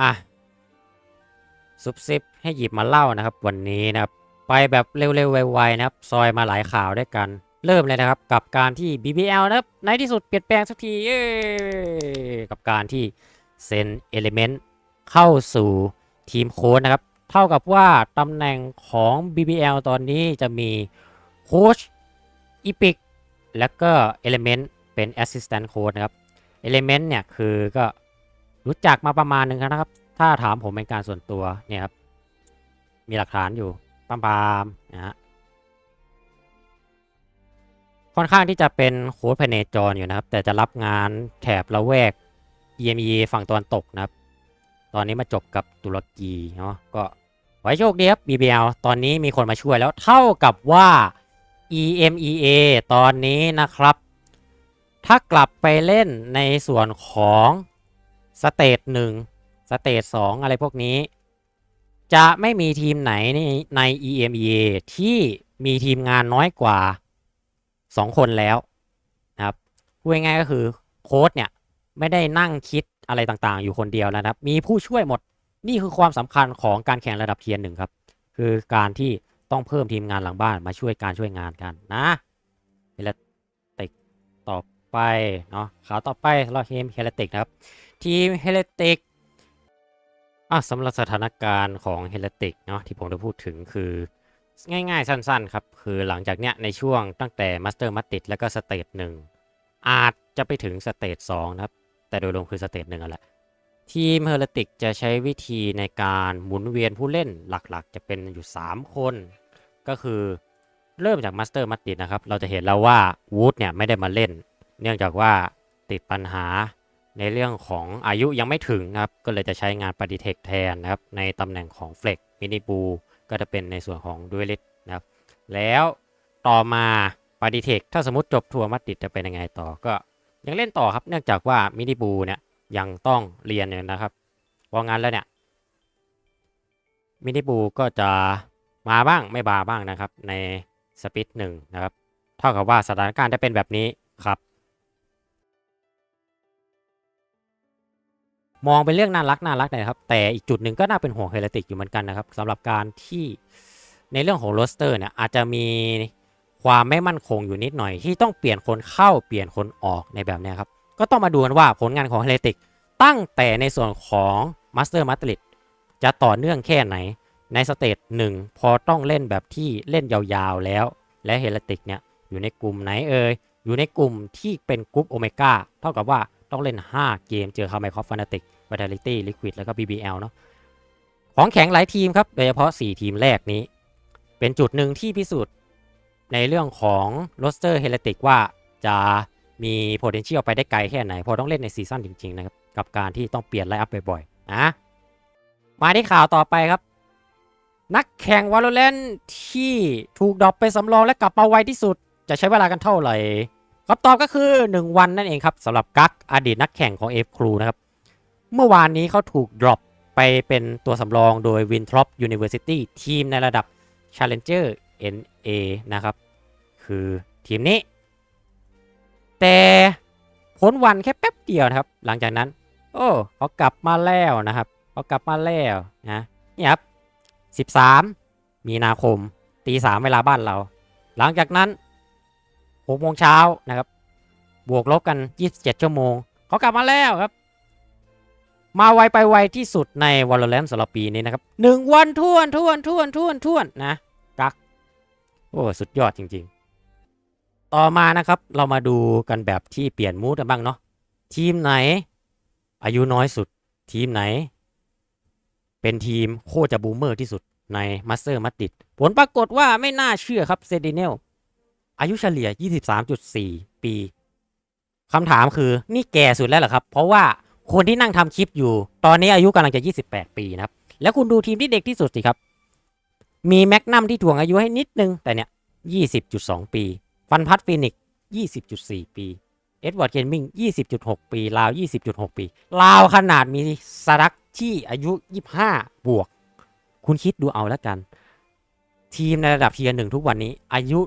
อะซุบซิบให้หยิบมาเล่านะครับ วันนี้นะครับ ไปแบบเร็วๆไวๆนะครับ ซอยมาหลายข่าวด้วยกัน เริ่มเลยนะครับ กับการที่ BBL นะครับในที่สุดเปลี่ยนแปลงสักทีเย้กับการที่เซนเอลิเมนต์เข้าสู่ทีมโค้ชนะครับ เท่ากับว่าตำแหน่งของ BBL ตอนนี้จะมีโค้ชอีพิกแล้วก็ Element เป็น Assistant Coach นะครับ Element เนี่ยคือก็ รู้จักมาประมาณหนึ่งนะครับ ถ้าถามผมเป็นการส่วนตัวเนี่ยครับ มีหลักฐานอยู่ปามปามนะฮะค่อนข้างที่จะเป็นโค้ดภายในจรอยู่นะครับ แต่จะรับงานแถบละแวก EME ฝั่งตะวันตกนะครับ ตอนนี้มาจบกับตุรกีเนาะก็ไว้โชคดีครับ BBL ตอนนี้มีคนมาช่วยแล้วเท่ากับว่า EMEA ตอนนี้นะครับ ถ้ากลับไปเล่นในส่วนของ สเตจหนึ่งสเตจสองอะไรพวกนี้ จะไม่มีทีมไหนในใน EMEA ที่มีทีมงานน้อยกว่า 2 คนแล้วนะครับพูดง่ายๆก็คือโค้ชเนี่ย ไม่ได้นั่งคิดอะไรต่างๆ อยู่คนเดียวแล้วนะครับ มีผู้ช่วยหมดนี่คือความสำคัญของการแข่งระดับเทียนหนึ่งครับ คือการที่ต้องเพิ่มทีมงานหลังบ้านมาช่วยการช่วยงานกันนะเฮลติกต่อไปเนาะขาต่อไปเราทีมเฮลติกนะครับ ทีมเฮลติกอะสำหรับสถานการณ์ของเฮลติกเนาะที่ผมจะพูดถึงคือ ง่ายๆ สั้นๆ ครับ คือหลังจากเนี้ยในช่วงตั้งแต่มาสเตอร์มัตติดแล้วก็สเตจหนึ่งอาจจะไปถึงสเตจสองนะครับ แต่โดยรวมคือสเตจหนึ่งแหละทีมเฮอร์ติกจะใช้วิธีในการหมุนเวียนผู้เล่นหลักๆ จะเป็นอยู่ 3 คน ก็คือเริ่มจากมาสเตอร์มัตติดนะครับ เราจะเห็นแล้วว่าวูดเนี่ยไม่ได้มาเล่น เนื่องจากว่าติดปัญหา ในเรื่องของอายุยังไม่ถึงนะครับ ก็เลยจะใช้งานปฏิเทคแทนนะครับ ในตำแหน่งของเฟล็กมินิบูก็จะเป็นในส่วนของดูเลิสนะครับ แล้วต่อมาปฏิเทคถ้าสมมติจบทัวร์มัตติดจะเป็นยังไงต่อก็ยังเล่นต่อครับ เนื่องจากว่ามินิบูเนี่ยยังต้องเรียนอยู่นะครับเพราะงั้นแล้วเนี่ยมินิบูก็จะมาบ้างไม่มาบ้างนะครับ ในสปิดหนึ่งนะครับ เท่ากับว่าสถานการณ์จะเป็นแบบนี้ครับ มองเป็นเรื่องน่ารักน่ารักเลยครับ แต่อีกจุดหนึ่งก็น่าเป็นห่วงเฮเลติกอยู่เหมือนกันนะครับสำหรับการที่ในเรื่องของโรสเตอร์เนี่ยอาจจะมีความไม่มั่นคงอยู่นิดหน่อย ที่ต้องเปลี่ยนคนเข้าเปลี่ยนคนออกในแบบนี้ครับ ก็ต้องมาดูกันว่าผลงานของเฮเลติกตั้งแต่ในส่วนของมาสเตอร์มาตริดจะต่อเนื่องแค่ไหนในสเตจหนึ่งพอต้องเล่นแบบที่เล่นยาวๆแล้ว และเฮเลติกเนี่ยอยู่ในกลุ่มไหนเอ่ยอยู่ในกลุ่มที่เป็นกลุ่มโอเมก้าเท่ากับว่าต้องเล่น 5 เกมเจอคาร์ไมคอฟฟานาติก วิทาลิตี้ลิควิดแล้วก็ BBL เนาะของแข็งหลายทีมครับโดยเฉพาะ 4 ทีมแรกนี้ เป็นจุดหนึ่งที่พิสูจน์ในเรื่องของโรสเตอร์เฮเลติกว่าจะมี potential ไปได้ไกลแค่ไหน พอต้องเล่นในซีซั่นจริง ๆ นะครับ กับการที่ต้องเปลี่ยนไลน์อัพบ่อยๆนะมาที่ข่าวต่อไปครับ นักแข่งวาโลเลนที่ถูกดรอปไปสำรองและกลับมาไวที่สุด จะใช้เวลากันเท่าไหร่คำตอบก็คือ 1 วันนั่นเองครับสำหรับกักอดีตนักแข่งของ F Crew นะครับ เมื่อวานนี้เขาถูกดรอปไปเป็นตัวสำรองโดย Winthrop University ทีมในระดับ Challenger NA นะครับ คือทีมนี้ แต่พ้นวันแค่แป๊บเดียวนะครับ หลังจากนั้น โอ้เขากลับมาแล้วนะครับเขากลับมาแล้วนะนี่ครับ 13 มีนาคมตีสามเวลาบ้านเรา หลังจากนั้น6โมงเช้านะครับ บวกลบกัน 27 ชั่วโมง เขากลับมาแล้วครับ มาไวไปไวที่สุดใน Valorant สำหรับปีนี้นะครับหนึ่งวันท่วนท่วนท่วนท่วนท่วนนะกักโอ้สุดยอดจริง ๆ ต่อมานะครับเรามาดูกันแบบที่เปลี่ยนมูดกันบ้างเนาะทีมไหน อายุน้อยสุด ทีมไหน เป็นทีมโคจะบูมเมอร์ที่สุดในมาสเตอร์มัดดิดผลปรากฏว่าไม่น่าเชื่อครับเซดิเนลอายุเฉลี่ย 23.4 ปีคำถามคือนี่แก่สุดแล้วเหรอครับ เพราะว่า คนที่นั่งทำคลิปอยู่ ตอนนี้อายุกำลังจะ 28 ปีนะครับ แล้วคุณดูทีมที่เด็กที่สุดสิครับ มีแม็กนัมที่ถ่วงอายุให้นิดนึง แต่เนี่ย20.2 ปี ฟันพัดฟินิก20.4 ปีเอ็ดเวิร์ดเกนมิง20.6 ปี ลาว 20.6 ปี ลาวขนาดมีสรักที่อายุ 25 บวก คุณคิดดูเอาแล้วกัน ทีมในระดับเทียร์หนึ่งทุกวันนี้ อายุ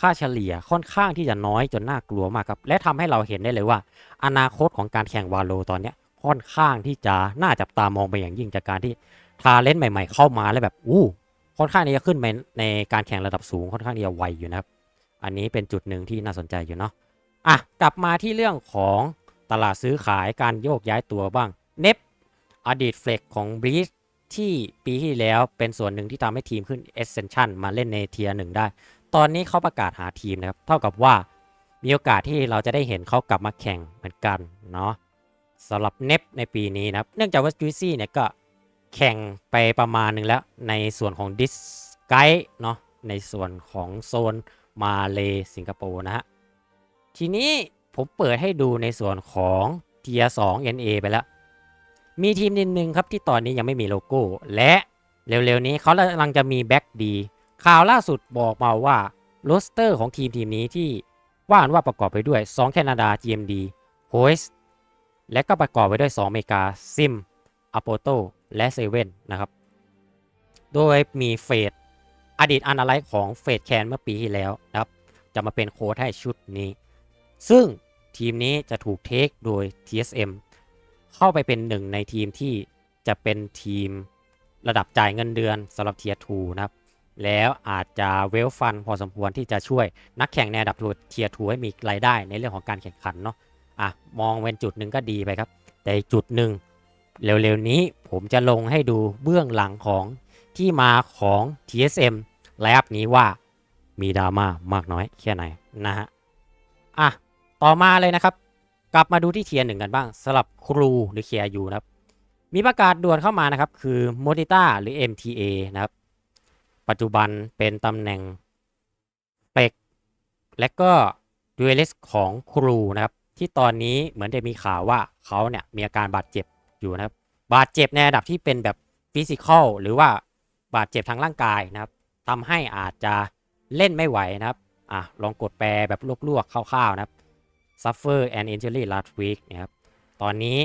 ค่าเฉลี่ยค่อนข้างที่จะน้อยจนน่ากลัวมากครับ และทำให้เราเห็นได้เลยว่า อนาคตของการแข่งวาโลตอนเนี้ย ค่อนข้างที่จะน่าจับตามองไปอย่างยิ่งจากการที่ทาเลนต์ใหม่ ๆ เข้ามาแล้วแบบอู้ค่อนข้างที่จะขึ้นไปในการแข่งระดับสูงค่อนข้างที่จะไวอยู่นะครับ อันนี้เป็นจุดหนึ่งที่น่าสนใจอยู่เนาะอะกลับมาที่เรื่องของตลาดซื้อขายการโยกย้ายตัวบ้างเนปอดีตเฟลกของบ e ี c ที่ปีที่แล้วเป็นส่วนหนึ่งที่ทำให้ทีมขึ้น Ascension มาเล่นในเทียร์หนึ่งได้ ตอนนี้เขาประกาศหาทีมนะครับ เท่ากับว่ามีโอกาสที่เราจะได้เห็นเขากลับมาแข่งเหมือนกันเนาะ สำหรับเนปในปีนี้นะครับ เนื่องจากว่าจูซี่เนี่ยก็แข่งไปประมาณหนึ่งแล้วในส่วนของดิสไกด์เนาะในส่วนของโซนมาเลสิงคโปร์นะฮะ ทีนี้ผมเปิดให้ดูในส่วนของเทียร์2 NA ไปแล้ว มีทีมนิดนึงครับที่ตอนนี้ยังไม่มีโลโก้ และเร็วๆนี้เขากำลังจะมีแบ็กดี ข่าวล่าสุดบอกมาว่าโรสเตอร์ของทีมทีมนี้ที่ว่านว่าประกอบไปด้วย 2 แคนาดา GMD h o i s และก็ประกอบไปด้วย 2 เมกาซิมอโปโตและเซเว่นนะครับ โดยมีเฟดอดีตอนาไลท์ของเฟดแคนเมื่อปีที่แล้วนะครับ จะมาเป็นโค้ชให้ชุดนี้ ซึ่งทีมนี้จะถูกเทคโดย TSM เข้าไปเป็นหนึ่งในทีมที่จะเป็นทีมระดับจ่ายเงินเดือนสำหรับเทียร์2นะครับ แล้วอาจจะเวลฟันพอสมควรที่จะช่วยนักแข่งในระดับเทียร์2ให้มีรายได้ในเรื่องของการแข่งขันเนาะ อะมองเป็นจุดหนึ่งก็ดีไปครับ แต่จุดหนึ่งเร็วๆนี้ผมจะลงให้ดูเบื้องหลังของที่มาของ TSM ไลฟ์อัพนี้ว่ามีดราม่ามากน้อยแค่ไหนนะฮะอะต่อมาเลยนะครับ กลับมาดูที่เทียร์หนึ่งกันบ้างสำหรับครูหรือ KRU นะครับ มีประกาศด่วนเข้ามานะครับ คือ m o d i t a หรือ MTA นะครับ ปัจจุบันเป็นตำแหน่งเป็กและก็ดูเอลสของครูนะครับ ที่ตอนนี้เหมือนจะมีข่าวว่าเขาเนี่ยมีอาการบาดเจ็บอยู่นะครับ บาดเจ็บในระดับที่เป็นแบบฟิสิกอลหรือว่าบาดเจ็บทางร่างกายนะครับทำให้อาจจะเล่นไม่ไหวนะครับอะลองกดแปลแบบลวกๆคร่าวๆนะครับ suffer an injury last week นะครับตอนนี้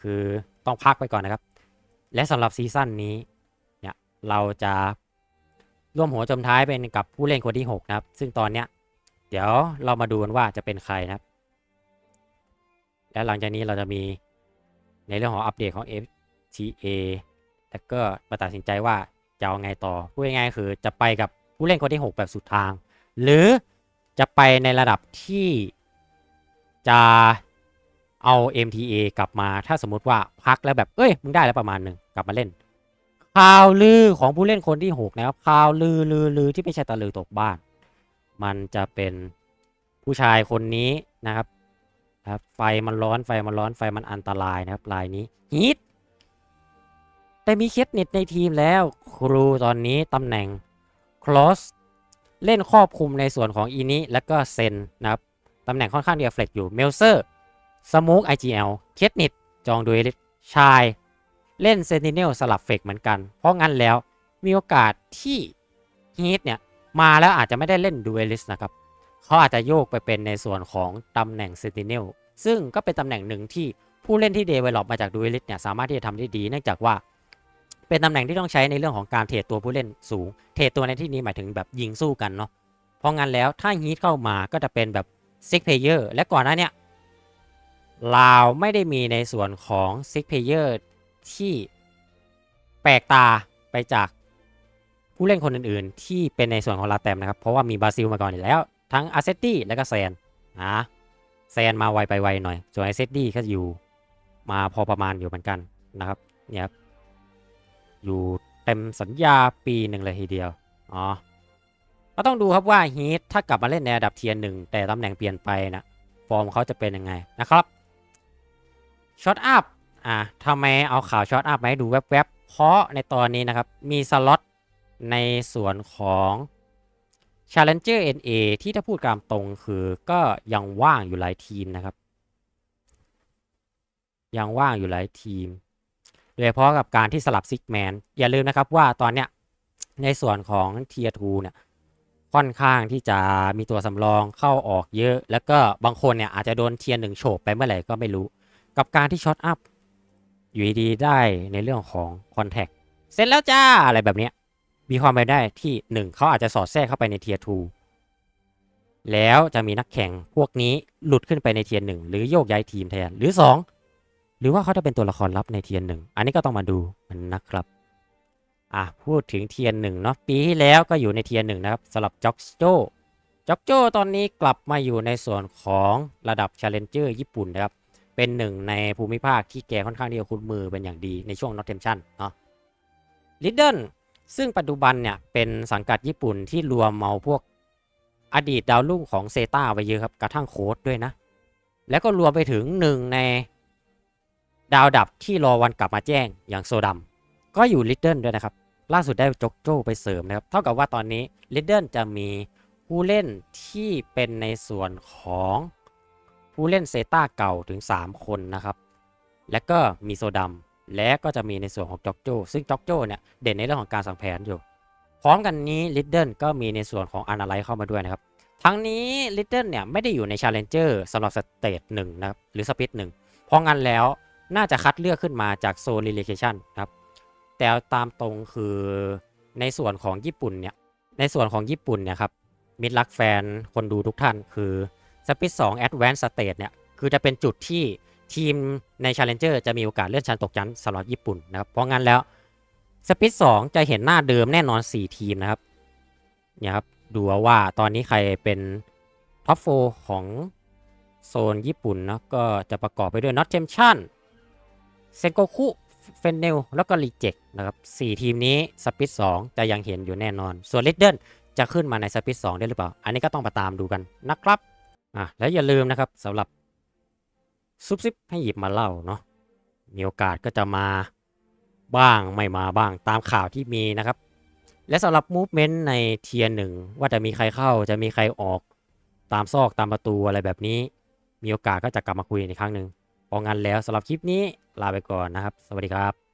คือต้องพักไปก่อนนะครับ และสำหรับซีซั่นนี้เนี่ยเราจะร่วมหัวจมท้ายเป็นกับผู้เล่นคนที่ 6 นะครับ ซึ่งตอนเนี้ยเดี๋ยวเรามาดูกันว่าจะเป็นใครนะครับ และหลังจากนี้เราจะมีในเรื่องของอัปเดตของ FTA แล้วก็มาตัดสินใจว่าจะเอาไงต่อ พูดง่ายๆคือจะไปกับผู้เล่นคนที่ 6 แบบสุดทาง หรือจะไปในระดับที่จะเอา MTA กลับมาถ้าสมมติว่าพักแล้วแบบ เอ้ย มึงได้แล้วประมาณหนึ่งกลับมาเล่นข่าวลือของผู้เล่นคนที่ 6 นะครับข่าวลือลือลือที่ไม่ใช่ตะลือตกบ้าน มันจะเป็นผู้ชายคนนี้นะครับ ครับไฟมันร้อนไฟมันร้อนไฟมันอันตรายนะครับลายนี้ฮิตแต่มีเคสเน็ตในทีมแล้วครูตอนนี้ตำแหน่งคลอสเล่นครอบคุมในส่วนของอีนี้แล้วก็เซนนะครับตำแหน่งค่อนข้างเดียเฟล็กอยู่เมลเซอร์สมูก IGL เอลเคสเน็ตจองดูเอลิสชายเล่นเซนติเนลสลับเฟกเหมือนกัน เพราะงั้นแล้วมีโอกาสที่ฮีทเนี่ยมาแล้วอาจจะไม่ได้เล่นดูเอลิสนะครับ เขาอาจจะโยกไปเป็นในส่วนของตำแหน่งเซนติเนลซึ่งก็เป็นตำแหน่งหนึ่งที่ผู้เล่นที่เดเวล็อปมาจากดูเอลิสเนี่ยสามารถที่จะทำได้ดีเนื่องจากว่า เป็นตำแหน่งที่ต้องใช้ในเรื่องของการเทรดตัวผู้เล่นสูง เทรดตัวในที่นี้หมายถึงแบบยิงสู้กันเนาะเพราะงั้นแล้วถ้าฮีทเข้ามาก็จะเป็นแบบซิกเพเยอร์และก่อนหน้าเนี้ยลาวไม่ได้มีในส่วนของซิกเพเยอร์ที่แปลกตาไปจากผู้เล่นคนอื่นๆ ที่เป็นในส่วนของลาแตมนะครับ เพราะว่ามีบราซิลมาก่อนอยู่แล้ว ทั้งอาเซตตี้และก็แซนนะแซนมาไวไปไวหน่อย ส่วนอาเซตตี้ก็อยู่มาพอประมาณอยู่เหมือนกันนะครับเนี่ยครับอยู่เต็มสัญญาปีหนึ่งเลยทีเดียวอ๋อก็ต้องดูครับว่าฮีทถ้ากลับมาเล่นในระดับเทียร์หนึ่งแต่ตำแหน่งเปลี่ยนไปนะฟอร์มเขาจะเป็นยังไงนะครับช็อตอัพอะทำไมเอาข่าวช็อตอัพมาให้ดูแวบๆ เพราะในตอนนี้นะครับ มีสล็อตในส่วนของ Challenger NA ที่ถ้าพูดกามตรงคือก็ยังว่างอยู่หลายทีมนะครับ ยังว่างอยู่หลายทีมโดยเฉพาะกับการที่สลับซิกแมนอย่าลืมนะครับว่าตอนเนี้ยในส่วนของเทียร์2เนี่ยค่อนข้างที่จะมีตัวสำรองเข้าออกเยอะ แล้วก็บางคนเนี่ยอาจจะโดนเทียร์หนึ่งโฉบไปเมื่อไหร่ก็ไม่รู้ กับการที่ช็อตอัพอยู่ดีได้ในเรื่องของคอนแทคเสร็จแล้วจ้าอะไรแบบเนี้ย มีความเป็นได้ที่หนึ่งเขาอาจจะสอดแทรกเข้าไปในเทียร์2แล้วจะมีนักแข่งพวกนี้หลุดขึ้นไปในเทียร์หนึ่งหรือโยกย้ายทีมแทนหรือหรือว่าเขาจะเป็นตัวละครลับในเทียนหนึ่งอันนี้ก็ต้องมาดูมันนะครับอะพูดถึงเทียนหนึ่งเนาะปีที่แล้วก็อยู่ในเทียนหนึ่งนะครับสำหรับจ็อกโจจ็อกโจตอนนี้กลับมาอยู่ในส่วนของระดับ Challenger ญี่ปุ่นนะครับเป็นหนึ่งในภูมิภาคที่แกค่อนข้างที่จะคุ้นมือเป็นอย่างดีในช่วงนอตเทมชันเนาะลิดเดิล ซึ่งปัจจุบันเนี่ยเป็นสังกัดญี่ปุ่นที่รวมเมาพวกอดีตดาวรุ่งของเซตาไปเยอะครับกระทั่งโค้ดด้วยนะ แล้วก็รวมไปถึงหนึ่งในดาวดับที่รอวันกลับมาแจ้งอย่างโซดัมก็อยู่ลิดเดิลด้วยนะครับ ล่าสุดได้จ็อกโจ้ไปเสริมนะครับ เท่ากับว่าตอนนี้ลิดเดิลจะมีผู้เล่นที่เป็นในส่วนของผู้เล่นเซตาเก่าถึง 3 คนนะครับ และก็มีโซดัม และก็จะมีในส่วนของจ็อกโจซึ่งจ็อกโจเนี่ยเด่นในเรื่องของการสั่งแผนอยู่ พร้อมกันนี้ลิดเดิลก็มีในส่วนของอนาไลเข้ามาด้วยนะครับ ทั้งนี้ลิตเติ้ลเนี่ยไม่ได้อยู่ใน Challenger สำหรับสเตจหนึ่งนะครับหรือสปิทหนึ่งเพราะงั้นแล้วน่าจะคัดเลือกขึ้นมาจากโซน r e l o c a t i o n ครับ แต่ตามตรงคือในส่วนของญี่ปุ่นเนี่ย ในส่วนของญี่ปุ่นเนี่ยครับ มิดลักแฟนคนดูทุกท่านคือสปิท2 Advanced Stage เนี่ย คือจะเป็นจุดที่ ทีมใน Challenger จะมีโอกาสเลื่อนชั้นตกชั้นสำหรับญี่ปุ่นนะครับ เพราะงั้นแล้วสปิท2จะเห็นหน้าเดิมแน่นอน 4 ทีมนะครับเนี่ยครับดูเอาว่าตอนนี้ใครเป็นท็อปโฟของโซนญี่ปุ่นนะก็จะประกอบไปด้วยน็อตเทมชันเซนโกคุเฟนเนลแล้วก็รีเจ c นะครับ4ทีมนี้สปิท2จะยังเห็นอยู่แน่นอน ส่วนลิดเดิลจะขึ้นมาในสปิท2ได้หรือเปล่า อันนี้ก็ต้องมาตามดูกันนะครับอะแล้วอย่าลืมนะครับสำหรับ ซุบซิบให้หยิบมาเล่าเนาะมีโอกาสก็จะมาบ้างไม่มาบ้างตามข่าวที่มีนะครับ และสำหรับมูฟเมนต์ในเทียร์หนึ่งว่าจะมีใครเข้าจะมีใครออกตามซอกตามประตูอะไรแบบนี้ มีโอกาสก็จะกลับมาคุยในครั้งหนึ่งพองั้นแล้วสำหรับคลิปนี้ลาไปก่อนนะครับ สวัสดีครับ